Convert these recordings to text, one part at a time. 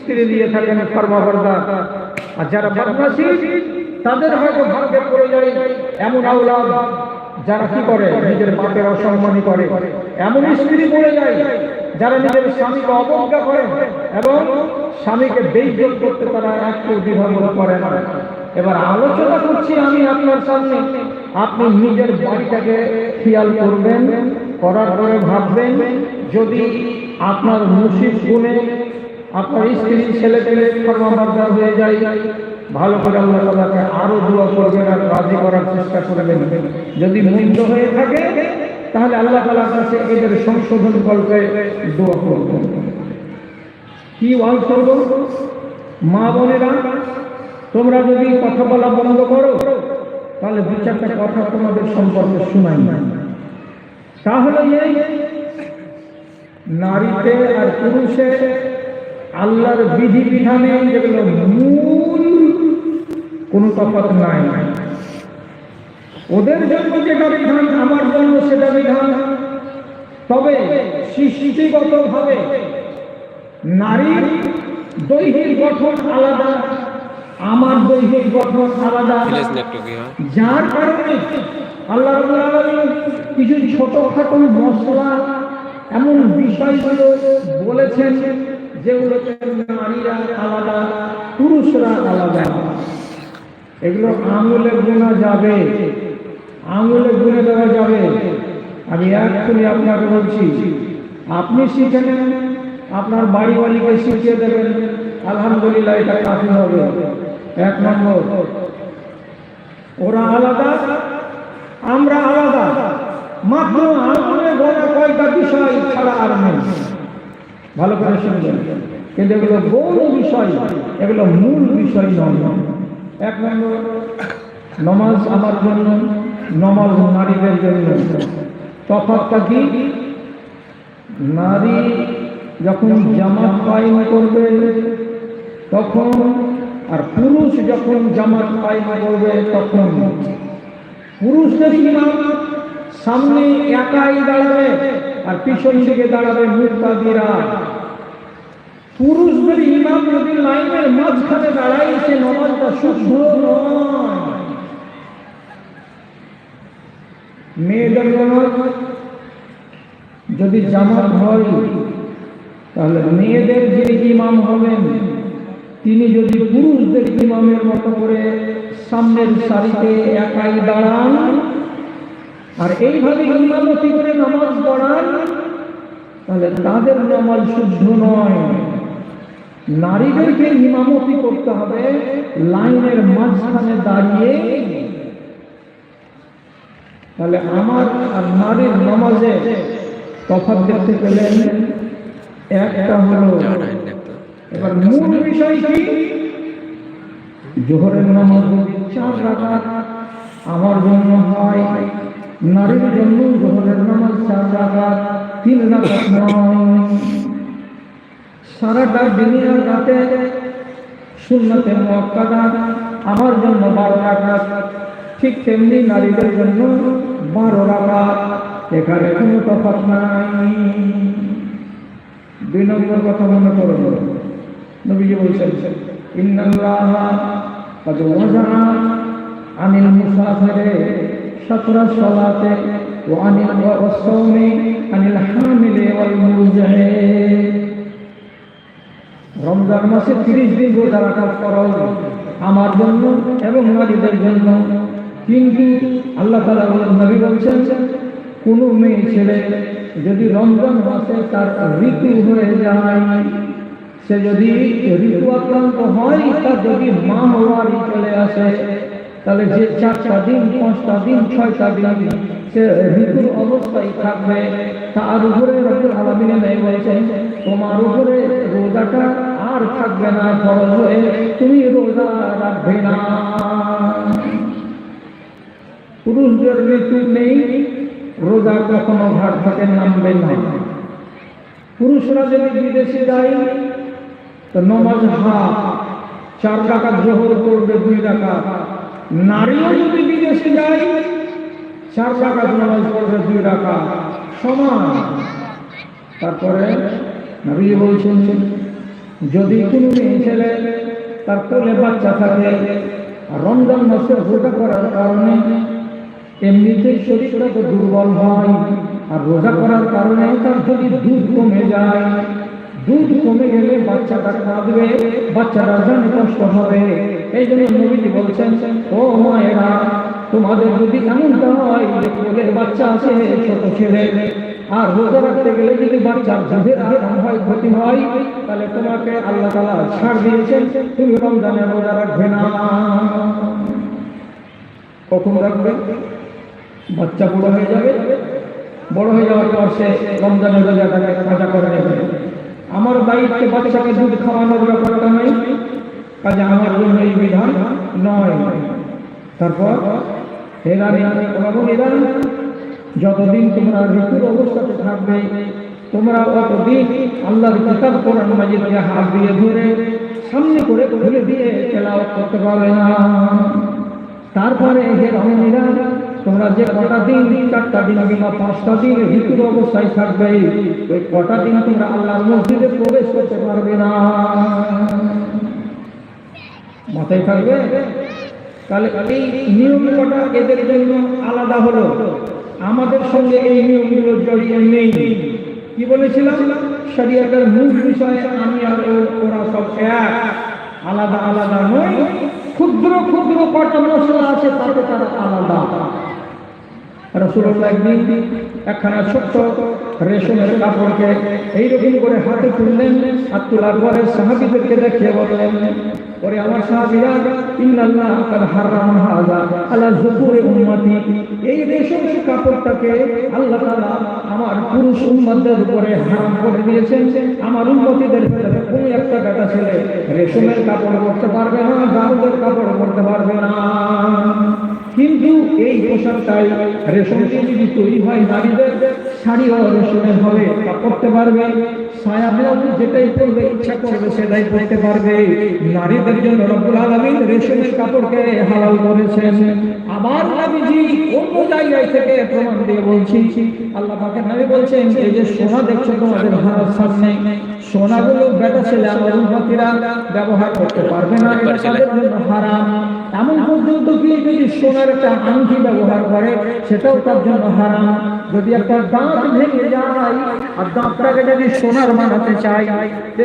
স্ত্রী দিয়ে থাকেন ফরমাবরদার আর যারা বদমাসি তাদের হয়তো ভাগ্যে পড়ে যায় এমন আওলাদ যারা কি করে? নিজের বাপের অসম্মানী করে। এমন স্ত্রী পড়ে যায় যারা নিজের স্বামীকে অবজ্ঞা করে এবং স্বামীকে বেইজ্জত করতে তারা একটু দ্বিধাবোধ করে না। এবার আলোচনা করছি আমি আপনার সামনে। আপনি নিজের বাড়িটাকে খেয়াল করবেন, করার পরে ভাববেন, যদি আপনার মুসিদ গুণে আপনার স্ত্রী ছেলে পেলে কর্মবার্তা হয়ে যায়, ভালো করে আল্লাহ তালাকে আরও দোয়া করবেন আর রাজি করার চেষ্টা করবেন। যদি মন্দ হয়ে থাকে, তাহলে আল্লাহ তালার কাছে এদের সংশোধন করবে দোয়া করবেন। কি ওয়াল করব? মা বোনেরা, তোমরা যদি কথা বলা বন্ধ করো, তাহলে দু চারটা কথা তোমাদের সম্পর্কে শোনাই। না তাহলে এই নারীতে আর পুরুষে আল্লাহর বিধি বিধানে যেগুলো মূল কোনো তফাৎ নাই। ওদের জন্য যেটা বিধান আমার জন্য সেটা বিধান। তবে সৃষ্টিগত ভাবে নারীর দৈহিক গঠন আলাদা আমার দৈহিক গঠন আলাদা। যার কারণে আল্লাহ কিছু ছোটখাটো মশলা এমন বিষয়গুলো বলেছেন যেগুলোতে নারীরা আলাদা, পুরুষরা আলাদা। এগুলো আঙুলে গোনা যাবে। আঙুলে গুনে দেওয়া যাবে। আমি এক্ষুনি আপনাকে বলছি, আপনি শিখে নেন, আপনার বাড়ি বাড়িকে শিখিয়ে দেবেন। আলহামদুলিল্লাহ, এটা কাফি হবে। এক নম্বর, ওরা আলাদা, আমরা আলাদা। মাত্র আঙুলে গোনা কয়টা বিষয় ছাড়া আর নেই। ভালো করে শুনবেন কিন্তু এগুলো গৌণ বিষয়, এগুলো মূল বিষয় নয়। এক নম্বর, নমাজ আমার জন্য, নমাজ নারীদের জন্য। তফাৎটা কি? নারী যখন জামাত কায়েম করবে, তখন আর পুরুষ যখন জামাত কায়েম করবে, তখন পুরুষদের ইমাম সামনে একাই দাঁড়াবে। আর পিছন দিকে দাঁড়াবে মুক্তাদিরা পুরুষদের ইমাম যদি লাইনের মাঝখানে দাঁড়ায়, সে নমাজটা শুদ্ধ মেয়েদের নামাজ যদি জামাত হয়, তাহলে মেয়েদের যে ইমাম হবেন, তিনি যদি পুরুষদের ইমামের মতো করে সামনের সারিতে একাই দাঁড়ান আর এইভাবে ইমামতি করে নামাজ পড়ান তাহলে তাদের নামাজ শুদ্ধ নয়। নারীদেরকে ইমামতি করতে হবে, লাইনের মাঝখানে দাঁড়িয়ে। তাহলে আমার আর নারীর নামাজে তফাৎ দেখতে পেলেন, একটা হলো, এবার মূল বিষয় কি? জোহরের নামাজ চার রাকাত, আমার জন্য হয় নারীর জন্য গ্রহণের নামাজ চার রাখাত তিন রাখাত সারাটা দিনের রাতে শূন্যতে মক্কাদা আমার জন্য বারো রাখাত ঠিক তেমনি নারীদের জন্য বারো রাখাত এখানে কোনো তফাত নাই। দুই নম্বর কথা মনে করো। নবীজি বলছেন, ইন্নাল্লাহ আনিল মুসাফারে شطر الصلاة وعن والصوم عن الحامل والمرجع রমজান মাসে তিরিশ দিন রোজা রাখার ফরজ আমার জন্য এবং নারীদের জন্য কিন্তু আল্লাহ তালা বলেন নবী বলছেন কোনো মেয়ে ছেলে যদি রমজান মাসে তার ঋতু হয়ে যায় সে যদি ঋতু আক্রান্ত হয় তার যদি মা হওয়ারই চলে আসে তাহলে যে চারটা দিন, পাঁচটা দিন, ছয়টা দিন সে ঋতুর অবস্থায় থাকবে, তার উপরে রব্বুল আলামিনে নেই বলছেন, তোমার উপরে রোজাটা আর থাকবে না, ফরজ হয়ে তুমি রোজা রাখবে না। পুরুষদের ঋতু নেই, রোজা কখনো ঘাট থেকে নামবে না। পুরুষরা যদি বিদেশে যায়, তো নমাজ হাফ চার টাকা জোহর করবে দুই টাকা নারীও যদি বিদেশে যায়, চার টাকা নামাজ পড়বে দুই টাকা, সমান। তারপরে নবী বলছেন, যদি কোনো মেয়ে ছেলে, তার কোলে বাচ্চা থাকে, রমজান মাসে রোজা করার কারণে এমনিতেই শরীরটা তো দুর্বল হয়, আর রোজা করার কারণে তার যদি দুধ কমে যায়। দুধ কমে গেলে বাচ্চাটা কাঁদবে, বাচ্চাটার জন্য কষ্ট হবে। এই জন্য নবীজি বলছেন, ও মায়েরা, তোমাদের যদি এমনটা হয় যে কোলের বাচ্চা আছে ছোট ছেলে, আর রোজা রাখতে গেলে যদি বাচ্চার দুধের আরাম হয় ক্ষতি হয়, তাহলে তোমাকে আল্লাহ তালা ছাড় দিয়েছেন, তুমি রমজানে রোজা রাখবে না। কখন রাখবে? বাচ্চা বড় হয়ে যাবে। বড় হয়ে যাওয়ার পর সে রমজানের রোজাটাকে কাজা করে নেবে। আমার দায়িত্বে বাচ্চাকে দুধ খাওয়ানোর ব্যাপারটা নেই কাজে আমার জন্য এই বিধান নয়। তারপর যতদিন তোমরা ঋতুর অবস্থাতে থাকবে, তোমরা অতদিন আল্লাহর কিতাব কোরআন মাজিদকে হাত দিয়ে ধরে, সামনে করে খুলে দিয়ে তেলাওয়াত করতে পারবে না। তারপরে হে রমণীরা তোমরা যে কটা দিন, চারটা দিন কিংবা পাঁচটা দিন ঋতুর অবস্থায় থাকবে, ওই কটা দিন তোমরা আল্লাহর মসজিদে প্রবেশ করতে পারবে না। মাথায় থাকবে? তাহলে এই নিয়মগুলোটা এদের জন্য আলাদা হলো। আমাদের সঙ্গে এই নিয়মগুলো জড়িয়ে নেই। কি বলেছিলাম? শরিয়াতের মূল বিষয়ে আমি আর ওরা সব এক। আলাদা আলাদা নয়। ক্ষুদ্র ক্ষুদ্র কটা মশলা আছে তাতে তারা আলাদা। এইরকম করে হাতে পরে বললেন, ওরে আমার সাহাবিরা, ইন্নাল্লাহ কাদ হারাম আলা যুকুরি উম্মতি। এই রেশমের কাপড়টাকে আল্লাহ আমার পুরুষ উম্মতদের উপরে হারাম করে দিয়েছেন। আমার উম্মতিদের ভিতরে কোনো একটা বেটা ছেলে রেশমের কাপড় পরতে পারবে না গামুদের কাপড় পরতে পারবে না। কিন্তু এই পোশাকটাই রেশম যদি তৈরি হয় নারীদের শাড়িও রেশমের হবে, তা পারবে। যেটাই পড়বে ইচ্ছা করবে সেটাই পড়তে পারবে। নারীদের জন্য রব্বুল আলমিন রেশমের কাপড়কে হালাল করেছেন। আবার নবীজি অন্য জায়গায় থেকে প্রমাণ দিয়ে বলছি আল্লাহ পাকে নবী বলছেন এই যে সোনা দেখছ তোমাদের হাত সামনে সোনাগুলো বেটা ছেলে আমার উন্নতিরা ব্যবহার করতে পারবে না এটা তাদের জন্য হারাম। এমন পর্যন্ত কি যদি সোনার একটা আংটি ব্যবহার করে সেটাও তার জন্য হারাম। যদি একটা দাঁত ভেঙে যায় আর দাঁতটাকে যদি সোনার বানাতে চাই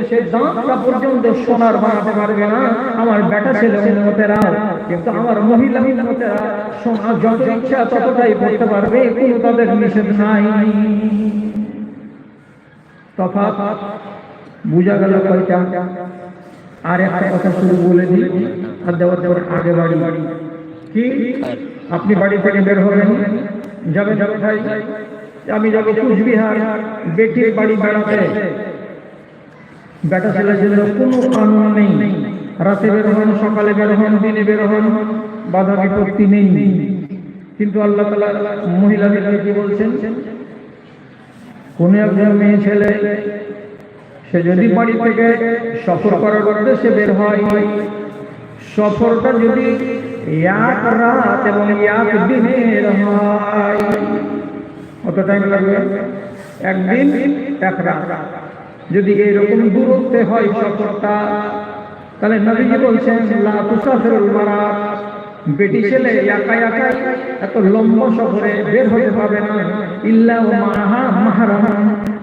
সে দাঁতটা পর্যন্ত সোনার বানাতে পারবে না আমার বেটা ছেলে উন্নতেরা কিন্তু আমার মহিলা উন্নতেরা যত ইচ্ছা ততটাই করতে পারবে তাদের নিষেধ নাই। তফাৎ গেল কয়টা। আর একটা কথা বলে দিই, আর দেওয়ার দেওয়ার আগে বাড়ি। কি? আপনি বাড়ি থেকে বের হবেন? যাবে যাবে ভাই আমি যাব কুচবিহার, বেটির বাড়ি বেড়াতে। বেটা ছেলের জন্য কোনো কানুন নেই। রাতে বের হন, সকালে বের হন, দিনে বের হন। বাধা বিপত্তি নেই। কিন্তু আল্লাহ তালা মহিলাদের কি বলছেন? কোন একজন মেয়ে ছেলে, সে যদি বাড়ি থেকে সফর করার উদ্দেশ্যে বের হয়, সফরটা যদি এক রাত এবং এক দিনের হয়, কত টাইম লাগবে? একদিন, এক রাত। যদি এইরকম দূরত্বে হয় সফরটা, তাহলে নবীজি বলছেন, লা তুসাফিরুল বেটি ছেলে একা একাই এত লম্বা সফরে বের হতে পারবে না। ইল্লা মাহা মাহারাম।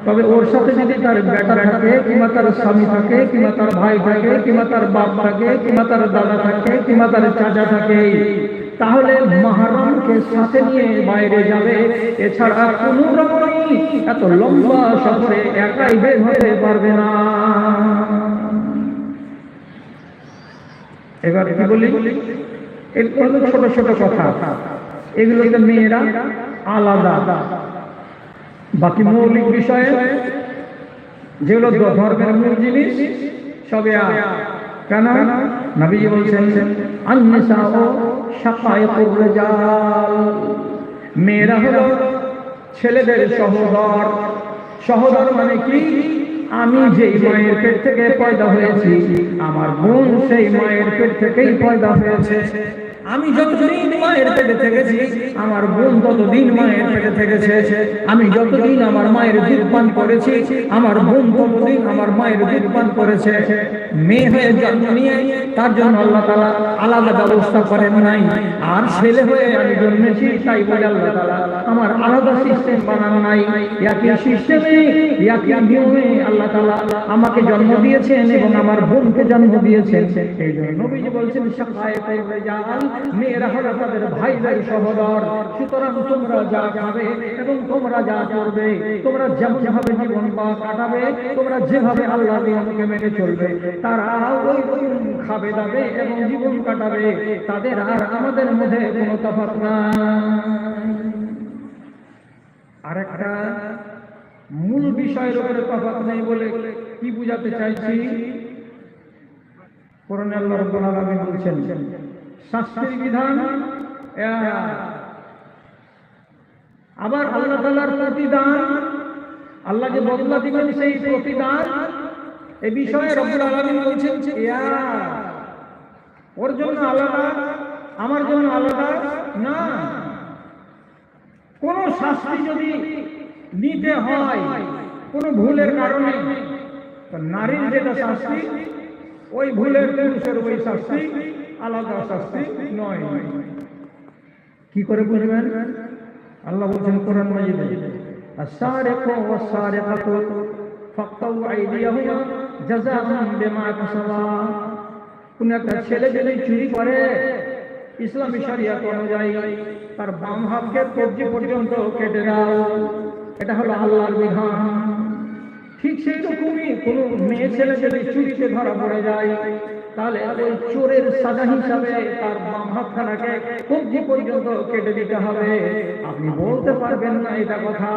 তবে ওর সাথে যদি তার বেটা থাকে, কিংবা তার স্বামী থাকে, কিংবা তার ভাই থাকে, কিংবা তার বাপ থাকে, কিংবা তার দাদা থাকে, কিংবা তার চাচা থাকে, তাহলে মাহারামকে সাথে নিয়ে বাইরে যাবে। এছাড়া কোনো রকমই এত লম্বা সফরে একাই বের হতে পারবে না। এবার কি বলি? এগুলো ছোট ছোট কথা। এগুলোতে মেয়েরা আলাদা। বাকি মৌলিক বিষয়ে যেগুলো ধর্মের মূল জিনিস, সবে। কেন? নবীজি বলছেন মেয়েরা হলো ছেলেদের সহোদর সহোদর মানে কি? আমি যেই মায়ের পেট থেকে পয়দা হয়েছি, আমার বোন সেই মায়ের পেট থেকেই পয়দা হয়েছে। আমি যতদিন মায়ের পেটে থেকেছি আমার বোন ততদিন মায়ের পেটে থেকেছে। আমি যতদিন আমার মায়ের দুধ পান করেছি আমার বোন ততদিন আমার মায়ের দুধ পান করেছে। মেয়ে হয়ে জন্ম নিয়ে তার জন্য আল্লাহ তালা আলাদা ব্যবস্থা করেন নাই। আর ছেলে হয়ে আমি জন্মেছি তাই বলে আল্লাহ তালা আমার আলাদা সিস্টেম বানানো নাই। একই সিস্টেমে একই নিয়মে আল্লাহ তালা আমাকে জন্ম দিয়েছেন এবং আমার বোনকে জন্ম দিয়েছেন। এই জন্য নবীজি বলছেন জাল মেয়েরা হলো তাদের ভাইদের সহদর। সুতরাং তোমরা যা খাবে এবং তোমরা যা করবে, তোমরা যেমন ভাবে জীবন বা কাটাবে, তোমরা যেভাবে আল্লাহ নিয়মকে মেনে চলবে, তারা ওই খাবে দাবে এবং জীবন কাটাবে। তাদের আর আমাদের মধ্যে কোনো তফাৎ নাই। আর একটা মূল বিষয়ের উপরে তফাৎ নেই বলে কি বুঝাতে চাইছি? কোরআনে আল্লাহ রাব্বুল আলামিন বলছেন শাস্তির বিধান। আবার আল্লাহ তাআলার প্রতিদান আল্লাহ যে বদলা দিবেন সেই প্রতিদান এই বিষয়ে রব্বুল আলামিন বলছেন ওর জন্য আলাদা, আমার জন্য আলাদা না কোন শাস্তি যদি নিতে হয়, কোন ভুলের কারণে নারীর যেটা শাস্তি, ওই ভুলের পুরুষের ওই শাস্তি আলাদা শাস্তি নয় কি করে বুঝবেন আল্লাহ বলছেন কোরআন মাজিদে السارق والسارقة فاقطعوا أيديهما جزاء بما كسبا কোন একটা ছেলে যদি চুরি করে ইসলামী শরিয়ত অনুযায়ী তার বাম হাতকে কবজি পর্যন্ত কেটে দাও এটা হলো আল্লাহর বিধান ঠিক সেই রকমই কোনো মেয়ে ছেলে যদি চুরিতে ধরা পড়ে যায় তাহলে ওই চোরের সাজা হিসাবে তার বাম হাতখানাকে কবজি পর্যন্ত কেটে দিতে হবে। আপনি বলতে পারবেন না এটা কথা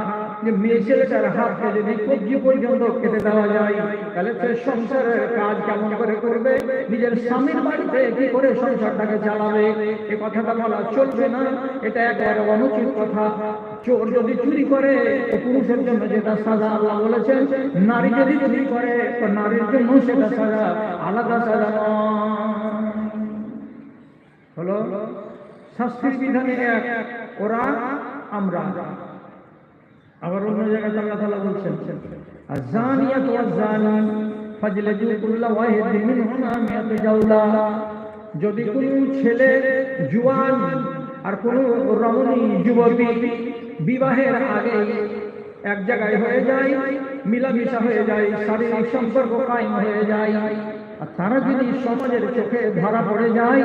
যে মেয়ে ছেলেটার হাতকে যদি কবজি পর্যন্ত কেটে দেওয়া যায়, তাহলে সে সংসারের কাজ কেমন করে করবে? নিজের স্বামীর বাড়িতে কি করে সংসারটাকে চালাবে? এ কথাটা বলা চলবে না, এটা একেবারে অনুচিত কথা। চোর যদি চুরি করে, তো পুরুষের জন্য যেটা সাজা আল্লাহ বলেছেন, নারী যদি চুরি করে, তো নারীর জন্য সেটা সাজা আলাদা সাজা হলো শাস্তির বিধানে এক, ওরা আমরা। আবার অন্য জায়গায় আল্লাহ তাআলা বলছেন আযানিয়াত ওয়াযানি ফাজলিদু কুল্লা ওয়াহিদিন মিনহুমা মিয়াত জাওলা যদি কোনো ছেলে, জুয়ান, আর কোনো রমণী, যুবতী বিবাহের আগে এক জায়গায় হয়ে যায়, মিলামিশা হয়ে যায়, শারীরিক সম্পর্ক কায়েম হয়ে যায়। আর তারা যদি সমাজের চোখে ধরা পড়ে যায়,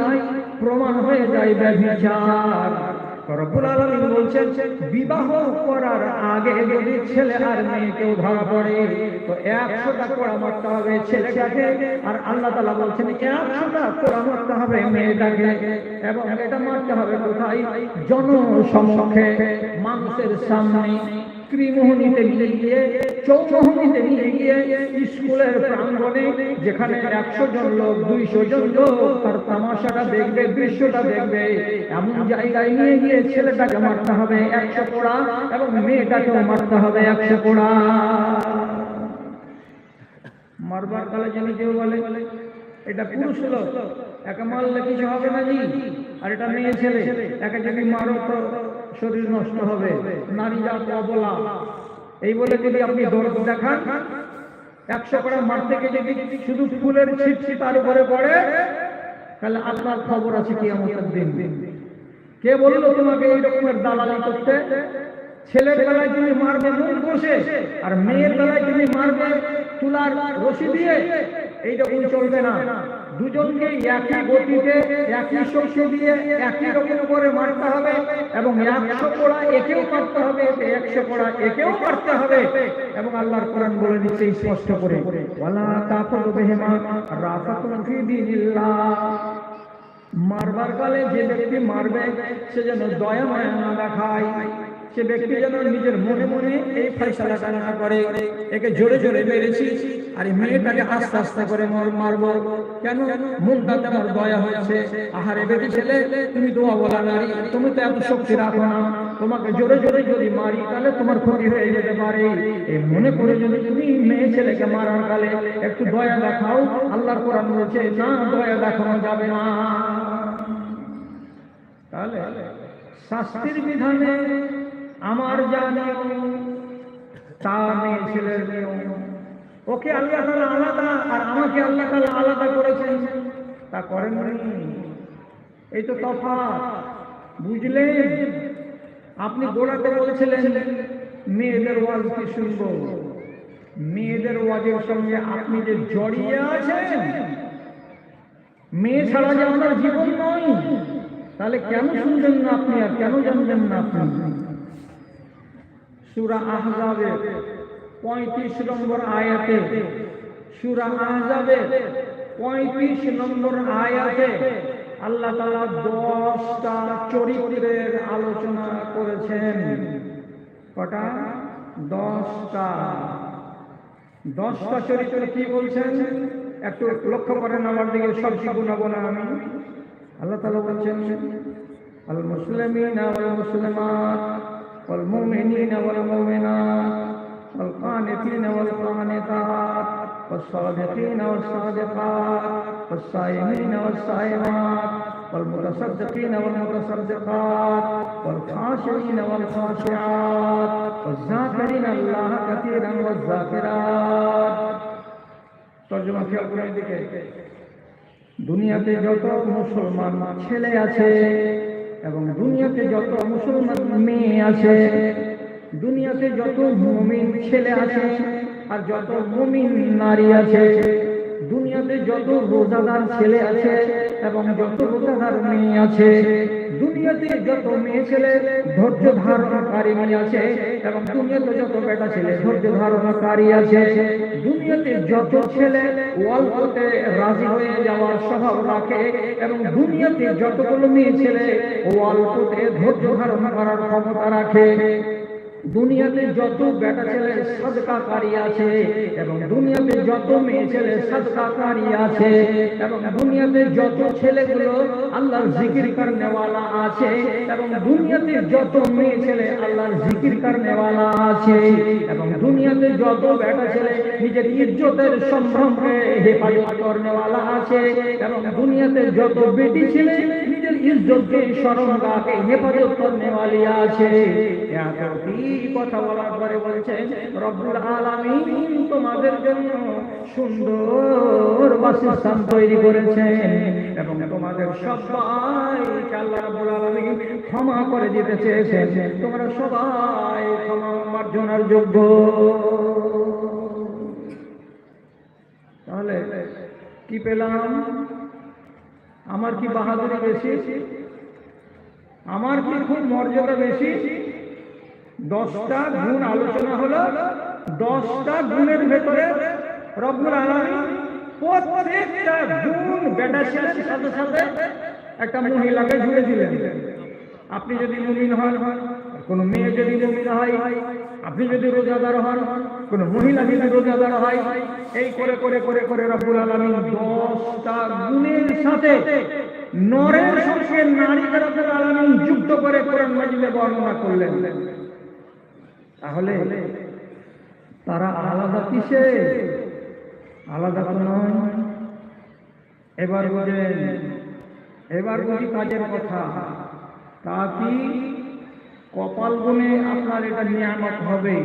প্রমাণ হয়ে যায় ব্যভিচার। রব্বুল আলামিন বলছেন, বিবাহ করার আগে যদি ছেলে আর মেয়ে কেউ ধরা পড়ে তো মারতে হবে ছেলেটাকে, আর আল্লাহ তাআলা বলছেন, একশোটা কোড়া মারতে হবে মেয়েটাকে, এবং এটা মারতে হবে কোথায়? জনসমক্ষে মানুষের সামনে, ত্রিমোহনীতে গিয়ে গিয়ে স্কুলের প্রাঙ্গণে, যেখানে একশো জন লোক, দুইশো জন লোক, তার তামাশাটা দেখবে, দৃশ্যটা দেখবে। এমন জায়গায় নিয়ে গিয়ে ছেলেটাকে মারতে হবে, একশো কোড়া এবং মেয়েটাকেও মারতে হবে, একশো কোড়া মারবার কালে যেন কেউ বলে, এটা পুরুষ লোক, একে মারলে কিছু হবে না জি, আর এটা মেয়ে ছেলে, একে যদি মারো তো শরীর নষ্ট হবে, নারী জাত অবলা। এই বলে যদি আপনি দরদ দেখান, একশো করে মাঠ থেকে যদি শুধু ফুলের ছিটছি তার উপরে পড়ে, তাহলে আপনার খবর আছে কি আমাদের দিন। কে বলল তোমাকে এই রকমের দালালি করতে? ছেলের বেলায় তুমি মারবে মুখ বসে, আর মেয়ের বেলায় তুমি মারবে, তুলার রশি দিয়ে, এইরকম চলবে না। দুজনকে একই গতিতে, একই শক্তি দিয়ে, একই রকম করে মারতে হবে এবং একশো কোড়া একেও মারতে হবে, একশো কোড়া একেও মারতে হবে এবং আল্লাহর কোরআন বলে দিচ্ছে স্পষ্ট করে। মারবার কালে যে ব্যক্তি মারবে, সে যেন দয়া মায়া না দেখায়। সে ব্যক্তি যেন নিজের মনে মনে এই ফয়সালাটা না করে। একে জোরে জোরে মেরেছি। আর মেয়েটাকে আস্তে আস্তে করে মর- মারবো কেন? মনটাতে আমার দয়া হয়েছে। আহারে বেটি ছেলে, তুমি দোয়া বলা নারী, তুমি তো এত শক্তি রাখো না। তোমাকে জোরে জোরে যদি মারি, তাহলে তোমার ক্ষতি হয়ে যেতে পারে। এই মনে করে যদি তুমি মেয়ে ছেলেকে মারার কালে একটু দয়া দেখাও, আল্লাহর কোরআন বলছে, না, দয়া দেখানো যাবে না। তাহলে শাস্তির বিধানে আমার যা তা মেয়ে ছেলের নিয়ম। ওকে আল্লাহ তালা আলাদা, আর আমাকে আল্লাহ তালা আলাদা করেছেন। তা করেননি এই তো তফাৎ। বুঝলেন? আপনি গোড়াতে বলছিলেন, মেয়েদের ওয়াজ কি শুনব? মেয়েদের ওয়াজের সঙ্গে আপনি যে জড়িয়ে আছেন, মেয়ে ছাড়া যে আপনার জীবন নয়, তাহলে কেন শুনবেন না আপনি আর কেন জানবেন না আপনি? সুরা আহজাবে পঁয়ত্রিশ নম্বর আয়াতে, সুরা আহজাবে পঁয়ত্রিশ নম্বর আয়াতে আল্লাহ তালা দশটা চরিত্রের আলোচনা করেছেন। কটা? দশটা। দশটা চরিত্র কি বলছেন? একটু লক্ষ্য করেন আমার দিকে, সবজি গুণাবো না আমি। আল্লাহ তালা বলছেন, আল মুসলিমিন ওয়াল মুসলিমাত, ওয়াল মুমিনিন ওয়াল মুমিনাত। ওয়াল কানিতিন ওয়াল কানিতাত والصادقين والصادقات والصائمين والصائمات والمتصدقين والمتصدقات والخاشعين والخاشعات والذاكرين الله كثيرا والذاكرات তর্জমা খেয়াল করে দিকে দুনিয়াতে যত মুসলমান ছেলে আছে এবং দুনিয়াতে যত মুসলমান মেয়ে আছে দুনিয়াতে যত মুমিন ছেলে আছে আর যত মুমিন নারী আছে, দুনিয়াতে যত রোজাদার ছেলে আছে এবং যত রোজাদার মেয়ে আছে, দুনিয়াতে যত মেয়ে ছেলে ধৈর্য ধারণকারী মেয়ে আছে এবং দুনিয়াতে যত বেটা ছেলে ধৈর্য ধারণকারী আছে, দুনিয়াতে যত ছেলে অল্পতে রাজি হয়ে যাওয়ার স্বভাব রাখে এবং দুনিয়াতে যতগুলো মেয়ে ছেলে অল্পতে ধৈর্য ধারণ করার ক্ষমতা রাখে দুনিয়াতে যত বেটা ছেলে সদকাকারী আছে এবং দুনিয়াতে যত মেয়ে ছেলে সদকাকারী আছে এবং দুনিয়াতে যত ছেলেগুলো আল্লাহর জিকির করনেওয়ালা আছে এবং দুনিয়াতে যত মেয়ে ছেলে আল্লাহর জিকির করনেওয়ালা আছে এবং দুনিয়াতে যত বেটা ছেলে নিজের ইজ্জতের সম্ভ্রমকে হেফাজত করনেওয়ালা আছে এবং দুনিয়াতে যত বেটি ছেলে নিজের ইজ্জতকে শরমগাকে হেফাজত করনেওয়ালি আছে। এতটি কথা তোমাদের জন্য সুন্দর তৈরি করেছেন এবং তোমাদের সবাই আল্লাহ ক্ষমা করে দিতে চেয়েছেন। তোমরা সবাই ক্ষমা মার্জনার যোগ্য। তাহলে কি পেলাম? আমার কি বাহাদুরি বেশি? আমার কি খুব মর্যাদা বেশি? দশটা গুণ আলোচনা হলো, দশটা গুণের ভেতরে রব্বুল আলামিন প্রত্যেকটা গুণ বেটা সাথে সাথে একটা মহিলাকে জুড়ে দিলেন। আপনি যদি মুমিন হন, কোন মেয়ে যদি মুমিন হয় আপনি যদি রোজাদার হন, কোন মহিলা যদি রোজাদার হয়, এই করে করে করে করে রব্বুল আলামিন দশটা গুণের সাথে নরের সঙ্গে নারীকে রব্বুল আলামিন যুক্ত করে কোরআন মাজিদে বর্ণনা করলেন। তাহলে তারা আলাদা কিসে আলাদা তো নয়। এবার বুঝেন এবার বুঝি কাজের কথা, তা কি কপাল গুণে আপনার এটা নিয়ামত হবে।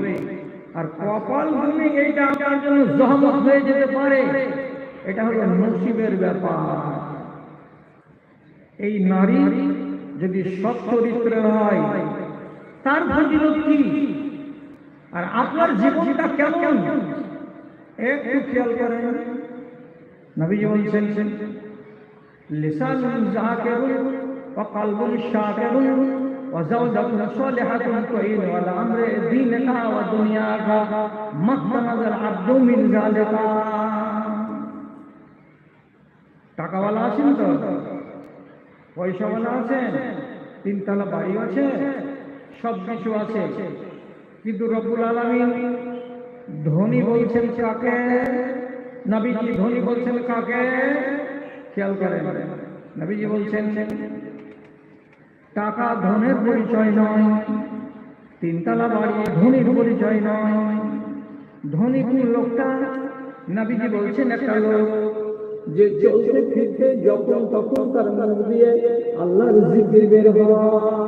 আর কপাল গুণে এইটা আপনার জন্য জহমত হয়ে যেতে পারে। এটা হলো নসিবের ব্যাপার। এই নারী যদি সৎ চরিত্রের হয়, তার ফজিলত কি? আর আপনার জীবনটা কেমন? একটু খেয়াল করেন। নবীজি বলছেন, লিসানুন জাকিরুন ওয়া কলবুন শাকিরুন। সালিহাতুন তুইন ওয়াল আমরে দীনকা ওয়া দুনিয়াকা মাহতানাজাল আব্দু মিন যালিকা টাকাওয়ালা আছেন তো? পয়সাওয়ালা আছেন? তিনতলা বাড়ি আছে? সব কিছু আছে। কিন্তু রব্বুল আলামিন ধনী বলছেন কাকে? নবীজি ধনী বলছেন কাকে? খেয়াল করেন। নবীজি বলছেন টাকা ধনের পরিচয় নয়। তিনতলা বাড়ি ধনির পরিচয় নয়। ধনী কোন লোকটা? নাবিজি বলছেন একটা লোক। যে চলতে ফিরতে যখন তখন তার মুখ দিয়ে আল্লাহ রুজি বের হয়